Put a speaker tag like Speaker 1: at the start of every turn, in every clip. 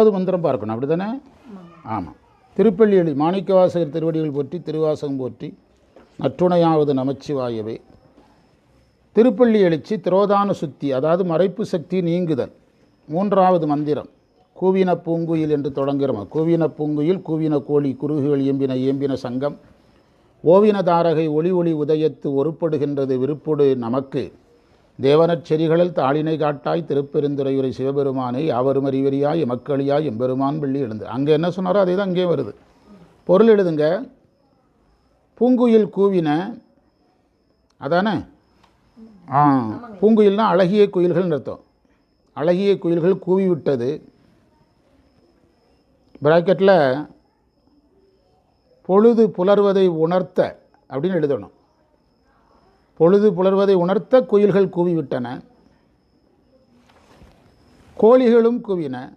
Speaker 1: அது மந்திரம் பார்க்கணும். அப்படி தானே ஆமாம் திருப்பள்ளி எழுதி மாணிக்கவாசகர் திருவடிகள் போற்றி திருவாசகம் போற்றி நற்றுணையாவது நமச்சிவாயவே. திருப்பள்ளி எழுச்சி திரோதான சுத்தி அதாவது மறைப்பு சக்தி நீங்குதல். மூன்றாவது மந்திரம் கூவின பூங்குயில் என்று தொடங்குகிறோம் கூவின பூங்குயில் கூவின கோழி குருகுகள் இயம்பின இயம்பின சங்கம். ஓவின தாரகை ஒளி ஒளி உதயத்து ஒருப்படுகின்றது விருப்பொடு நமக்கு. தேவனற் செறிகளில் தாளினை காட்டாய் திருப்பெருந்துறையுரை சிவபெருமானை அவரும் அறிவறியாய் மக்களியாய் எம்பெருமான் பள்ளி எழுந்து. அங்கே என்ன சொன்னாரோ அதே தான் அங்கேயும் வருது. பொருள் எழுதுங்க. பூங்குயில் கூவின அதானே? ஆ பூங்குயில்னா அழகிய குயில்கள்னு அர்த்தம். அழகிய குயில்கள் கூவி விட்டது பிராக்கெட்டில் பொழுது புலர்வதை உணர்த்த அப்படின்னு எழுதணும். பொழுது புலர்வதை உணர்த்த குயில்கள் கூவிவிட்டன. கோழிகளும் கூவின.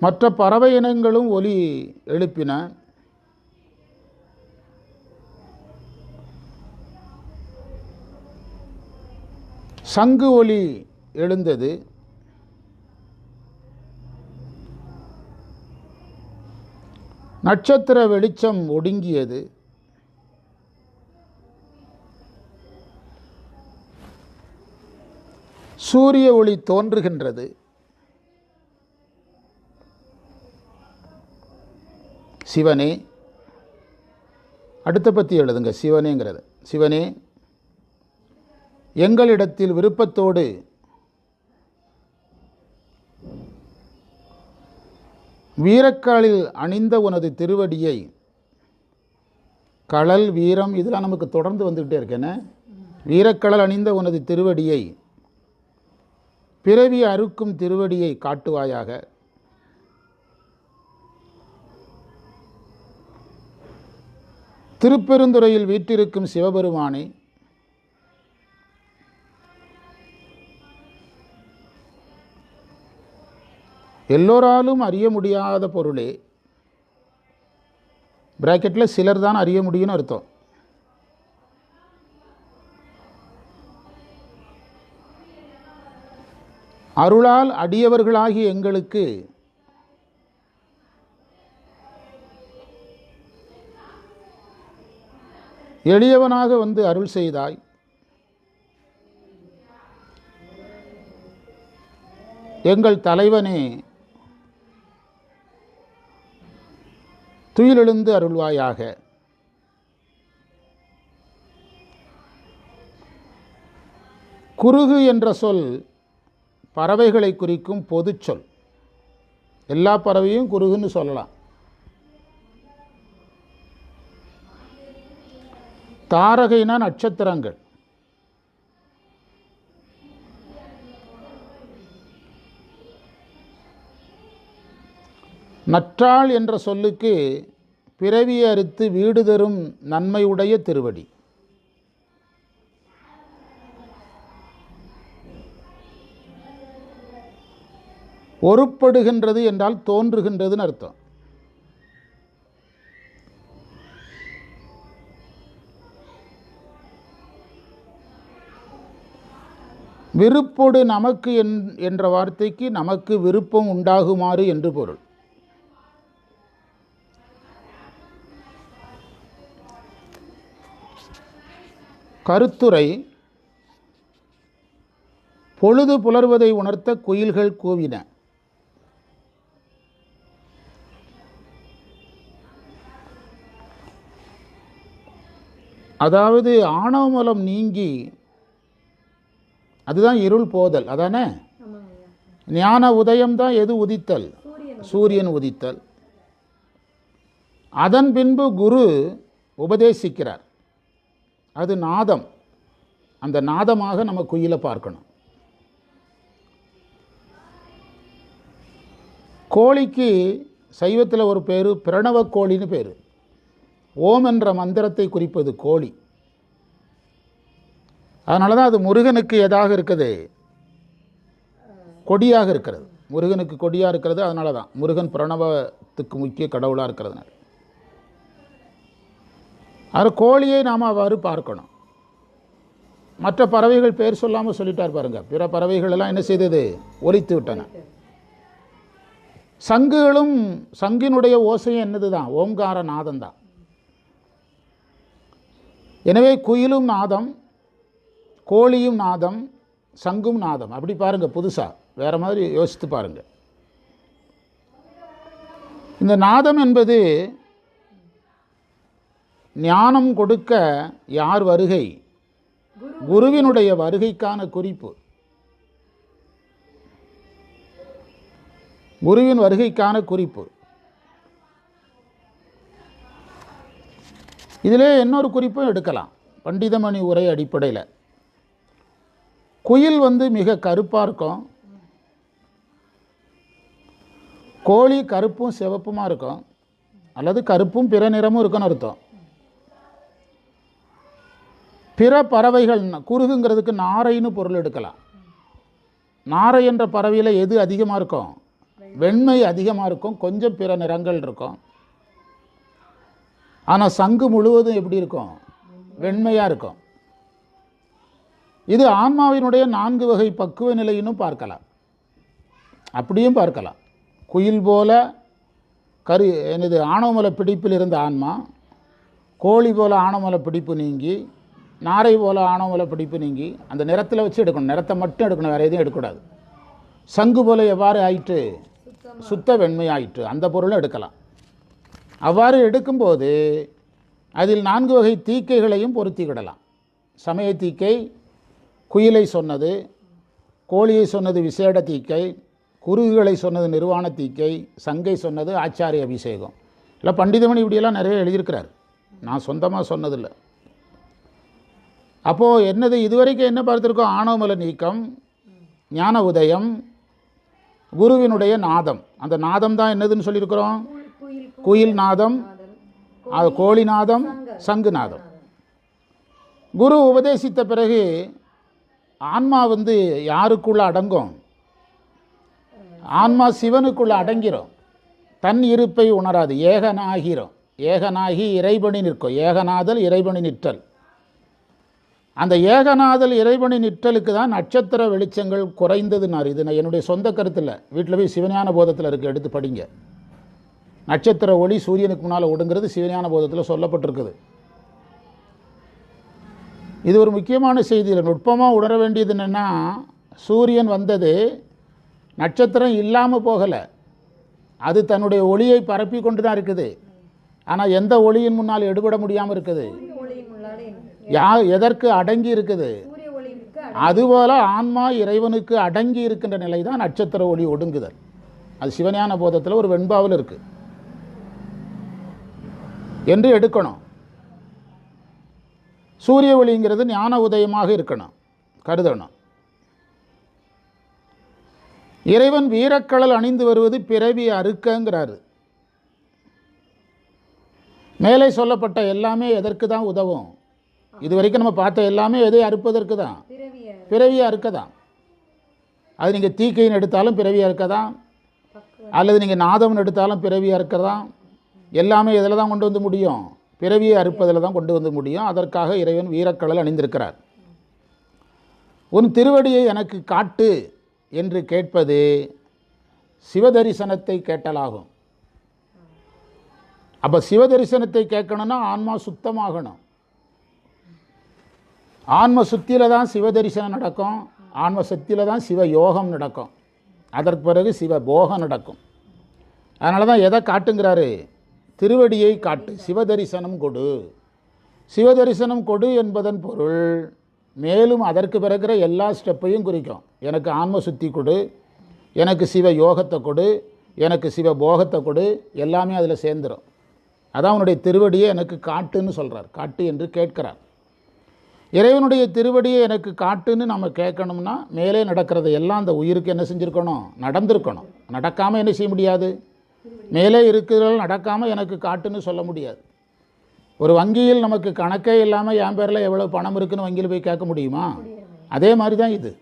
Speaker 1: மற்ற பறவை இனங்களும் ஒலி எழுப்பின. சங்கு ஒலி எழுந்தது. நட்சத்திர வெளிச்சம் ஒடுங்கியது. சூரிய ஒளி தோன்றுகின்றது. சிவனே அடுத்த பற்றி எழுதுங்க. சிவனேங்கிறது. சிவனே எங்களிடத்தில் விருப்பத்தோடு வீரக்காலில் அணிந்த உனது திருவடியை கடல் வீரம் இதெல்லாம் நமக்கு தொடர்ந்து வந்துக்கிட்டே இருக்கேனே வீரக்கடல் அணிந்த உனது திருவடியை பிறவி அறுக்கும் திருவடியை காட்டுவாயாக. திருப்பெருந்துறையில் வீற்றிருக்கும் சிவபெருமானை எல்லோராலும் அறிய முடியாத பொருளே. பிராக்கெட்டில் சிலர் தான் அறிய முடியும்னு அர்த்தம். அருளால் அடியவர்களாகி எங்களுக்கு எளியவனாக வந்து அருள் செய்தாய். எங்கள் தலைவனே துயிலெழுந்து அருள்வாயாக. குருகு என்ற சொல் பறவைகளை குறிக்கும் பொது சொல். எல்லா பறவையும் குருகுன்னு சொல்லலாம். தாரகைனா நட்சத்திரங்கள். நற்றாள் என்ற சொல்லுக்கு பிறவி அறுத்து வீடு தரும் நன்மையுடைய திருவடி. ஒருப்படுகின்றது என்றால் தோன்றுகின்றதுன்னு அர்த்தம். விருப்பொடு நமக்கு என்- என்ற வார்த்தைக்கு நமக்கு விருப்பம் உண்டாகுமாறு என்று பொருள். கருத்துரை பொழுது புலர்வதை உணர்த்த குயில்கள் கூவின. அதாவது ஆணவமலம் நீங்கி அதுதான் இருள் போதல் அதானே? ஞான உதயம் தான் எது உதித்தல்? சூரியன் உதித்தல். அதன் பின்பு குரு உபதேசிக்கிறார். அது நாதம். அந்த நாதமாக நம்ம குயிலை பார்க்கணும். கோழிக்கு சைவத்தில் ஒரு பேர் பிரணவ கோழின்னு பேர். ஓம் என்ற மந்திரத்தை குறிப்பது கோழி. அதனால தான் அது முருகனுக்கு எதாக இருக்குது? கொடியாக இருக்கிறது. முருகனுக்கு கொடியாக இருக்கிறது அதனால தான் முருகன் பிரணவத்துக்கு முக்கிய கடவுளாக இருக்கிறதுனால. அது கோழியை நாம் அவ்வாறு பார்க்கணும். மற்ற பறவைகள் பேர் சொல்லாமல் சொல்லிட்டார் பாருங்கள் பிற பறவைகள் எல்லாம் என்ன செய்தது? ஒலித்து விட்டன. சங்குகளும் சங்கினுடைய ஓசையும் என்னது தான் ஓம்கார நாதம் தான் எனவே குயிலும் நாதம் கோழியும் நாதம் சங்கும் நாதம். அப்படி பாருங்கள் புதுசாக வேறு மாதிரி யோசித்து பாருங்கள் இந்த நாதம் என்பது ஞானம் கொடுக்க யார் வருகை? குருவினுடைய வருகைக்கான குறிப்பு. குருவின் வருகைக்கான குறிப்பு. இதிலே இன்னொரு குறிப்பும் எடுக்கலாம். பண்டிதமணி உரை அடிப்படையில். குயில் வந்து மிக கருப்பாக இருக்கும். கோழி கருப்பும் சிவப்புமாக இருக்கும். அல்லது கருப்பும் பிற நிறமும் இருக்குன்னு அர்த்தம். பிற பறவைகள் குருகுங்கிறதுக்கு நாரைன்னு பொருள் எடுக்கலாம். நாரை என்ற பறவையில் எது அதிகமாக இருக்கும்? வெண்மை அதிகமாக இருக்கும். கொஞ்சம் பிற நிறங்கள் இருக்கும். ஆனால் சங்கு முழுவதும் எப்படி இருக்கும்? வெண்மையாக இருக்கும். இது ஆன்மாவினுடைய நான்கு வகை பக்குவ நிலையினும் பார்க்கலாம். அப்படியும் பார்க்கலாம். குயில் போல கரு எனது ஆணவமலை பிடிப்பில் இருந்த ஆன்மா கோழி போல ஆணவமலை பிடிப்பு நீங்கி நாரை போல ஆணவமல பிடிப்பு நீங்கி அந்த நிறத்தில் வச்சு எடுக்கணும். நிறத்தை மட்டும் எடுக்கணும் வேறு எதுவும் எடுக்கக்கூடாது. சங்கு போல எவ்வாறு ஆயிற்று? சுத்த வெண்மை ஆயிற்று. அந்த பொருளும் எடுக்கலாம். அவ்வாறு எடுக்கும்போது அதில் நான்கு வகை தீக்கைகளையும் பொருத்திக்கிடலாம் சமய தீக்கை குயிலை சொன்னது கோழியை சொன்னது விசேட தீக்கை குருகுகளை சொன்னது நிர்வாண தீக்கை சங்கை சொன்னது ஆச்சாரிய அபிஷேகம். இல்லை பண்டிதமணி இப்படியெல்லாம் நிறைய எழுதியிருக்கிறார். நான் சொந்தமாக சொன்னதில்லை. அப்போது என்னது இதுவரைக்கும் என்ன பார்த்துருக்கோம்? ஆணவமல நீக்கம் ஞான உதயம் குருவினுடைய நாதம். அந்த நாதம் தான் என்னதுன்னு சொல்லியிருக்கிறோம்?
Speaker 2: குயில்
Speaker 1: நாதம் கோழி நாதம் சங்கு நாதம். குரு உபதேசித்த பிறகு ஆன்மா வந்து யாருக்குள்ளே அடங்கும்? ஆன்மா சிவனுக்குள்ளே அடங்கிறோம். தன் இருப்பை உணராது ஏகனாகிறோம். ஏகனாகி இறைபணி நிற்கும். ஏகநாதல் இறைபணி நிற்றல். அந்த ஏகநாதல் இறைவனின் நிற்றலுக்கு தான் நட்சத்திர வெளிச்சங்கள் குறைந்ததுன்னார். இது நான் என்னுடைய சொந்த கருத்தில் வீட்டில் போய் சிவஞான போதத்தில் இருக்குது எடுத்து படிங்க. நட்சத்திர ஒளி சூரியனுக்கு முன்னால் ஒடுங்கிறது சிவஞான போதத்தில் சொல்லப்பட்டிருக்குது. இது ஒரு முக்கியமான செய்தி. இதில் நுட்பமாக உணர வேண்டியது என்னென்னா சூரியன் வந்தது நட்சத்திரம் இல்லாமல் போகலை. அது தன்னுடைய ஒளியை பரப்பி கொண்டு தான் இருக்குது. ஆனால் எந்த ஒளியின் முன்னால் எடுபட முடியாமல் இருக்குது? யா எதற்கு அடங்கி இருக்குது? அதுபோல ஆன்மா இறைவனுக்கு அடங்கி இருக்கின்ற நிலை தான் நட்சத்திர ஒளி ஒடுங்குதல். அது சிவஞான போதத்தில் ஒரு வெண்பாவில் இருக்கு. என்று எடுக்கணும். சூரிய ஒளிங்கிறது ஞான உதயமாக இருக்கணும். கருதணும். இறைவன் வீரக்கழல் அணிந்து வருவது பிறவி அறுக்கங்கிறாரு. மேலே சொல்லப்பட்ட எல்லாமே எதற்கு தான் உதவும்? இது வரைக்கும் நம்ம பார்த்த எல்லாமே எதை அறுப்பதற்கு தான்
Speaker 2: பிறவிய
Speaker 1: பிறவியாக இருக்கதான் அது நீங்கள் தீக்கைன்னு எடுத்தாலும் பிறவியாக இருக்கதான்
Speaker 2: பக்குவ
Speaker 1: அல்லது நீங்கள் நாதம்னு எடுத்தாலும் பிறவியாக இருக்கதான் எல்லாமே இதில் தான் கொண்டு வந்து முடியும்? பிறவியை அறுப்பதில் தான் கொண்டு வந்து முடியும். அதற்காக இறைவன் வீரக்கடல் அணிந்திருக்கிறார். உன் திருவடியை எனக்கு காட்டு என்று கேட்பது சிவதரிசனத்தை கேட்டலாகும். அப்போ சிவதரிசனத்தை கேட்கணும்னா ஆன்மா சுத்தமாகணும். ஆன்ம சுத்தியில் தான் சிவதரிசனம் நடக்கும். ஆன்ம சக்தியில் தான் சிவ யோகம் நடக்கும். அதற்கு பிறகு சிவ போகம் நடக்கும். அதனால தான் எதை காட்டுங்கிறாரு? திருவடியை காட்டு. சிவதரிசனம் கொடு. சிவதரிசனம் கொடு என்பதன் பொருள் மேலும் அதற்கு பிறகுற எல்லா ஸ்டெப்பையும் குறிக்கும். எனக்கு ஆன்ம சுத்தி கொடு. எனக்கு சிவ யோகத்தை கொடு. எனக்கு சிவ போகத்தை கொடு. எல்லாமே அதில் சேர்ந்துடும் அதான் அவனுடைய திருவடியை எனக்கு காட்டுன்னு சொல்கிறார் காட்டு என்று கேட்கிறார். இறைவனுடைய திருவடியை எனக்கு காட்டுன்னு நம்ம கேட்கணும்னா மேலே நடக்கிறது எல்லாம் அந்த உயிருக்கு என்ன செஞ்சுருக்கணும்? நடந்திருக்கணும். நடக்காமல் என்ன செய்ய முடியாது? மேலே இருக்கிறதால் நடக்காமல் எனக்கு காட்டுன்னு சொல்ல முடியாது. ஒரு வங்கியில் நமக்கு கணக்கே இல்லாமல் என் பேரில் எவ்வளோ பணம் இருக்குன்னு வங்கியில் போய் கேட்க முடியுமா? அதே மாதிரி தான் இது.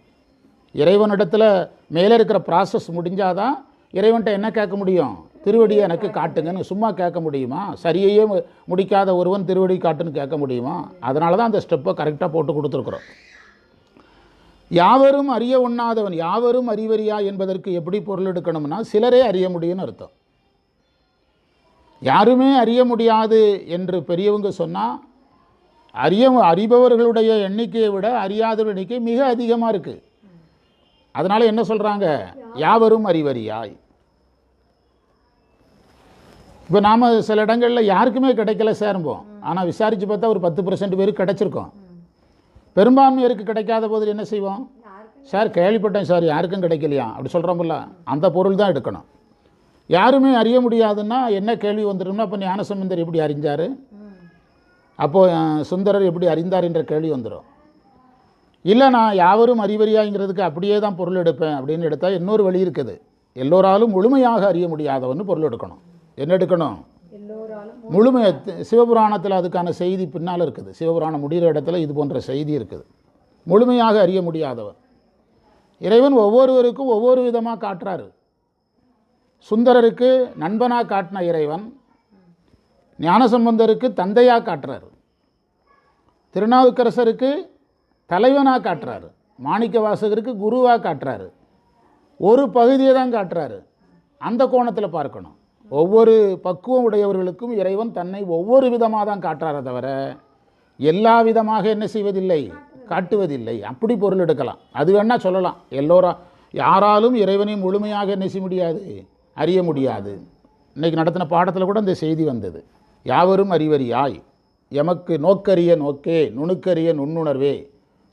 Speaker 1: இறைவனிடத்தில் மேலே இருக்கிற ப்ராசஸ் முடிஞ்சாதான் இறைவன்கிட்ட என்ன கேட்க முடியும்? திருவடியை எனக்கு காட்டுங்கன்னு சும்மா கேட்க முடியுமா? சரியையே முடிக்காத ஒருவன் திருவடி காட்டுன்னு கேட்க முடியுமா? அதனால தான் அந்த ஸ்டெப்பை கரெக்டாக போட்டு கொடுத்துருக்குறோம். யாவரும் அறிய உண்ணாதவன் யாவரும் அறிவறியா என்பதற்கு எப்படி பொருள் எடுக்கணும்னா சிலரே அறிய முடியும்னு அர்த்தம். யாருமே அறிய முடியாது என்று பெரியவங்க சொன்னால் அறிய அறிபவர்களுடைய எண்ணிக்கையை விட அறியாதவர் எண்ணிக்கை மிக அதிகமாக இருக்குது அதனால் என்ன சொல்கிறாங்க யாவரும் அறிவறியாய். இப்போ நாம் சில இடங்களில் யாருக்குமே கிடைக்கல சேரும்போம் ஆனால் விசாரித்து பார்த்தா ஒரு பத்து பர்சன்ட் பேருக்கு கிடைச்சிருக்கோம். பெரும்பான்மையருக்கு கிடைக்காத போது என்ன செய்வோம்? சார் கேள்விப்பட்டேன் சார் யாருக்கும் கிடைக்கலையா? அப்படி சொல்கிறோம்ல அந்த பொருள் தான் எடுக்கணும். யாருமே அறிய முடியாதுன்னா என்ன கேள்வி வந்துடும்னா அப்போ ஞானசம்பந்தர் எப்படி அறிஞ்சார்? அப்போது சுந்தரர் எப்படி அறிந்தார் என்ற கேள்வி வந்துடும் இல்லை நான் யாவரும் அறிவறியாங்கிறதுக்கு அப்படியே தான் பொருள் எடுப்பேன் அப்படின்னு எடுத்தால் இன்னொரு வழி இருக்குது. எல்லோராலும் முழுமையாக அறிய முடியாதவன்னு பொருள் எடுக்கணும். என்ன எடுக்கணும்
Speaker 2: எல்லோராலும்
Speaker 1: முழுமை சிவபுராணத்தில் அதுக்கான செய்தி பின்னால் இருக்குது. சிவபுராணம் முடிகிற இடத்துல இது போன்ற செய்தி இருக்குது. முழுமையாக அறிய முடியாதவன் இறைவன் ஒவ்வொருவருக்கும் ஒவ்வொரு விதமாக காட்டுறாரு. சுந்தரருக்கு நண்பனாக காட்டின இறைவன் ஞானசம்பந்தருக்கு தந்தையாக காட்டுறாரு. திருநாவுக்கரசருக்கு தலைவனாக காட்டுறாரு. மாணிக்க வாசகருக்கு குருவாக காட்டுறாரு. ஒரு பகுதியை தான் காட்டுறாரு. அந்த கோணத்தில் பார்க்கணும். ஒவ்வொரு பக்குவம் உடையவர்களுக்கும் இறைவன் தன்னை ஒவ்வொரு விதமாக தான் காட்டுறாரே தவிர எல்லா விதமாக என்ன செய்வதில்லை? காட்டுவதில்லை. அப்படி பொருள் எடுக்கலாம். அது வேணால் சொல்லலாம். எல்லோரா யாராலும் இறைவனை முழுமையாக என்ன செய்ய முடியாது? அறிய முடியாது. இன்னைக்கு நடத்தின பாடத்தில் கூட இந்த செய்தி வந்தது. யாவரும் அறிவறியாய் எமக்கு நோக்கரிய நோக்கே நுணுக்கரிய நுண்ணுணர்வே.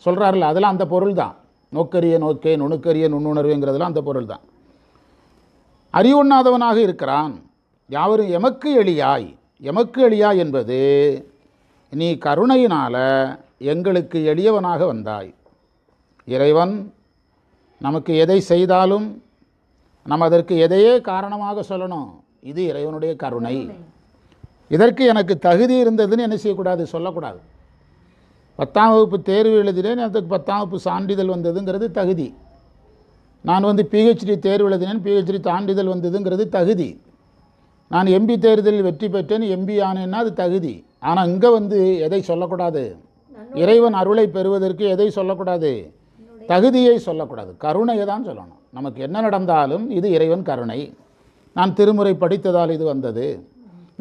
Speaker 1: சொல்கிறாருல அதெல்லாம் அந்த பொருள் தான் நோக்கரிய நோக்கே நுணுக்கரிய நுண்ணுணர்வுங்கிறதுலாம் அந்த பொருள் தான் அறிவுண்ணாதவனாக இருக்கிறான். யாவரும் எமக்கு எளியாய் எமக்கு எளியாய் என்பது நீ கருணையினால் எங்களுக்கு எளியவனாக வந்தாய். இறைவன் நமக்கு எதை செய்தாலும் நம்ம அதற்கு எதையே காரணமாக சொல்லணும். இது இறைவனுடைய கருணை. இதற்கு எனக்கு தகுதி இருந்ததுன்னு என்ன செய்யக்கூடாது? சொல்லக்கூடாது. பத்தாம் வகுப்பு தேர்வு எழுதினேன் அதுக்கு பத்தாம் வகுப்பு சான்றிதழ் வந்ததுங்கிறது தகுதி. நான் வந்து பிஹெச்டி தேர்வு எழுதினேன். பிஹெச்டி சான்றிதழ் வந்ததுங்கிறது தகுதி. நான் எம்பி தேர்தலில் வெற்றி பெற்றேன். எம்பி ஆனேன்னா அது தகுதி. ஆனால் இங்கே வந்து எதை சொல்லக்கூடாது? இறைவன் அருளை பெறுவதற்கு எதை சொல்லக்கூடாது? தகுதியை சொல்லக்கூடாது. கருணையை தான் சொல்லணும். நமக்கு என்ன நடந்தாலும் இது இறைவன் கருணை. நான் திருமுறை படித்ததால் இது வந்தது.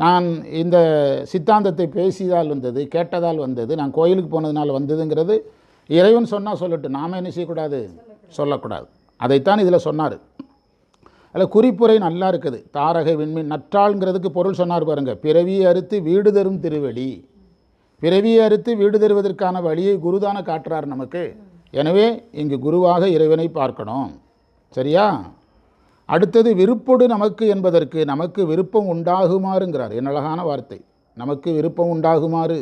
Speaker 1: நான் இந்த சித்தாந்தத்தை பேசியதால் வந்தது கேட்டதால் வந்தது நான் கோயிலுக்கு போனதுனால் வந்ததுங்கிறது இறைவன் சொன்னால் சொல்லட்டு நாம் என்ன செய்யக்கூடாது? சொல்லக்கூடாது. அதைத்தான் இதில் சொன்னார். அதில் குறிப்புரை நல்லா இருக்குது. தாரக விண்மீன் நற்றாள்ங்கிறதுக்கு பொருள் சொன்னார் பாருங்கள் பிறவியை அறுத்து வீடு தரும் திருவடி. பிறவியை அறுத்து வீடு தருவதற்கான வழியை குருதான காட்டுறார் நமக்கு. எனவே இங்கு குருவாக இறைவனை பார்க்கணும். சரியா? அடுத்தது விருப்பொடு நமக்கு என்பதற்கு நமக்கு விருப்பம் உண்டாகுமாறுங்கிறார். என்னழகான வார்த்தை. நமக்கு விருப்பம் உண்டாகுமாறு.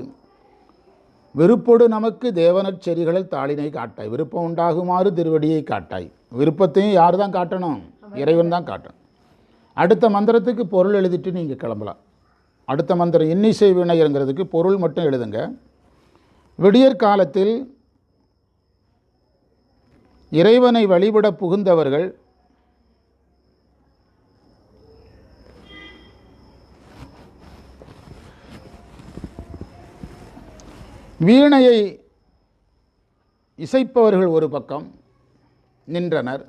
Speaker 1: விருப்பொடு நமக்கு தேவனச் செறிகளில் தாளினை காட்டாய். விருப்பம் உண்டாகுமாறு திருவடியை காட்டாய். விருப்பத்தையும் யார் தான் காட்டணும்? இறைவன் தான் காட்டணும். அடுத்த மந்திரத்துக்கு பொருள் எழுதிட்டு நீங்கள் கிளம்பலாம். அடுத்த மந்திரம் இன்னிசை வினைங்கிறதுக்கு பொருள் மட்டும் எழுதுங்க. விடியற் காலத்தில் இறைவனை வழிபட புகுந்தவர்கள் வீணையை இசைப்பவர்கள் ஒரு பக்கம் நின்றனர்.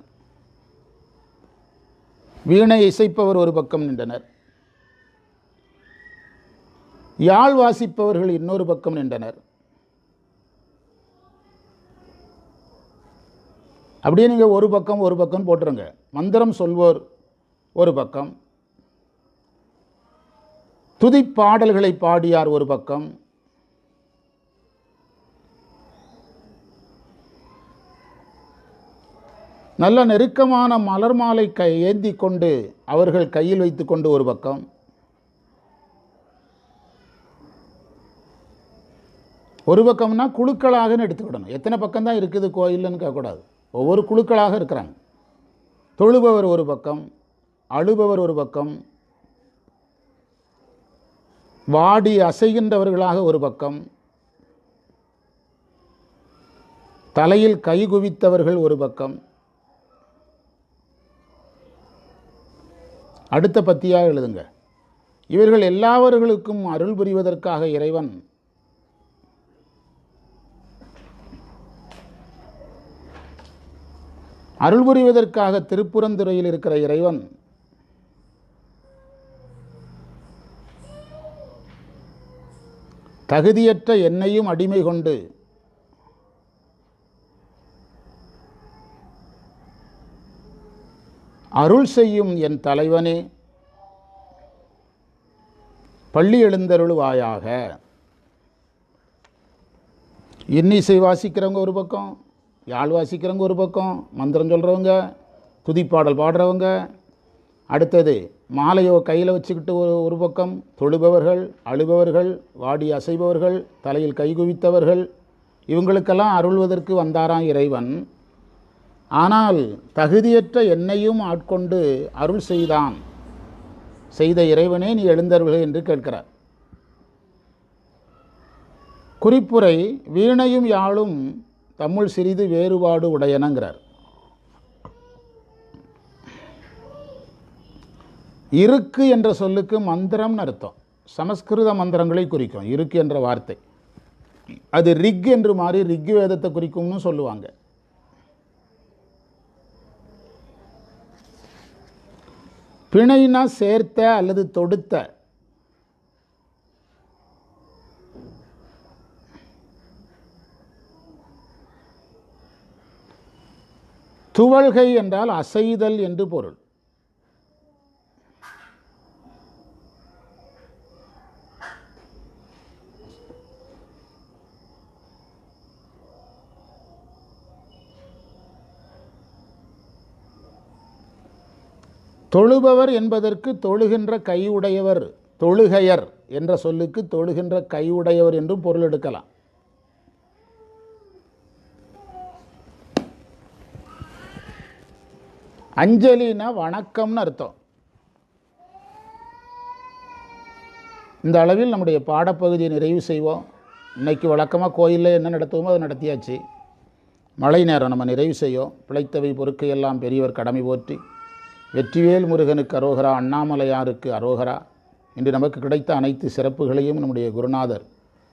Speaker 1: வீணை இசைப்பவர் ஒரு பக்கம் நின்றனர். யாழ் வாசிப்பவர்கள் இன்னொரு பக்கம் நின்றனர். அப்படியே நீங்கள் ஒரு பக்கம் ஒரு பக்கம் போட்டுருங்க. மந்திரம் சொல்வோர் ஒரு பக்கம். துதிப்பாடல்களை பாடியார் ஒரு பக்கம். நல்ல நெருக்கமான மலர் மாலை கை ஏந்தி கொண்டு அவர்கள் கையில் வைத்துக்கொண்டு ஒரு பக்கம். ஒரு பக்கம்னா குழுக்களாகன்னு எடுத்துக்கிடணும். எத்தனை பக்கம் தான் இருக்குது கோயில்னு கேட்கக்கூடாது. ஒவ்வொரு குழுக்களாக இருக்கிறாங்க. தொழுபவர் ஒரு பக்கம் அழுபவர் ஒரு பக்கம் வாடி அசைகின்றவர்களாக ஒரு பக்கம் தலையில் கை குவித்தவர்கள் ஒரு பக்கம் அடுத்த பத்தியாக எழுதுங்க. இவர்கள் எல்லாவர்களுக்கும் அருள் புரிவதற்காக இறைவன் அருள் புரிவதற்காக திருப்புறந்துறையில் இருக்கிற இறைவன் தகுதியற்ற என்னையும் அடிமை கொண்டு அருள் செய்யும் என் தலைவனே பள்ளி எழுந்தருளுவாயாக. இன்னிசை வாசிக்கிறவங்க ஒரு பக்கம் யாழ் வாசிக்கிறவங்க ஒரு பக்கம் மந்திரம் சொல்கிறவங்க துதிப்பாடல் பாடுறவங்க. அடுத்தது மாலையோ கையில் வச்சுக்கிட்டு ஒரு ஒரு பக்கம் தொழுபவர்கள் அழுபவர்கள் வாடி அசைபவர்கள் தலையில் கைகுவித்தவர்கள் இவங்களுக்கெல்லாம் அருள்வதற்கு வந்தாராம் இறைவன். ஆனால் தகுதியற்ற என்னையும் ஆட்கொண்டு அருள் செய்தான். செய்த இறைவனே நீ எழுந்தருள்க என்று கேட்கிறார். குறிப்புரை வீணையும் யாழும் தமிழ் சிறிது வேறுபாடு உடையனங்கிறார். இருக்கு என்ற சொல்லுக்கு மந்திரம்னு அர்த்தம். சமஸ்கிருத மந்திரங்களை குறிக்கும் இருக்கு என்ற வார்த்தை. அது ரிக் என்று மாறி ரிக் வேதத்தை குறிக்கும்னு சொல்லுவாங்க. பிணைனா சேர்த்த அல்லது தொடுத்த. துவள்கை என்றால் அசைதல் என்று பொருள். தொழுபவர் என்பதற்கு தொழுகின்ற கையுடையவர் தொழுகையர் என்ற சொல்லுக்கு தொழுகின்ற கையுடையவர் என்றும் பொருள் எடுக்கலாம். அஞ்சலினா வணக்கம்னு அர்த்தம். இந்த அளவில் நம்முடைய பாடப்பகுதியை நிறைவு செய்வோம். இன்னைக்கு வழக்கமாக கோயிலில் என்ன நடத்துவோமோ அதை நடத்தியாச்சு. மழை நேரம் நம்ம நிறைவு செய்வோம். பிழைத்தவை பொறுக்கையெல்லாம் பெரியவர் கடமை போற்றி. வெற்றிவேல் முருகனுக்கு அரோகரா அண்ணாமலையாருக்கு அரோகரா. இன்று நமக்கு கிடைத்த அனைத்து சிறப்புகளையும் நம்முடைய குருநாதர்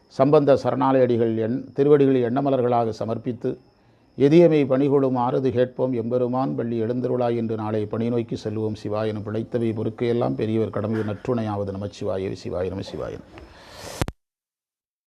Speaker 1: சம்பந்த சரணாலயடிகள் எண் திருவடிகளில் எண்ணமலர்களாக சமர்ப்பித்து எதியமை பணிகொடும் ஆறுது கேட்போம். எம்பெருமான் பள்ளி எழுந்தருளாய் என்று நாளை பணி நோக்கி செல்வோம். சிவாயனும் பிழைத்தவை பொறுக்கையெல்லாம் பெரியவர் கடமை நற்றுணையாவது நமச்சிவாய சிவாய நம சிவாயன்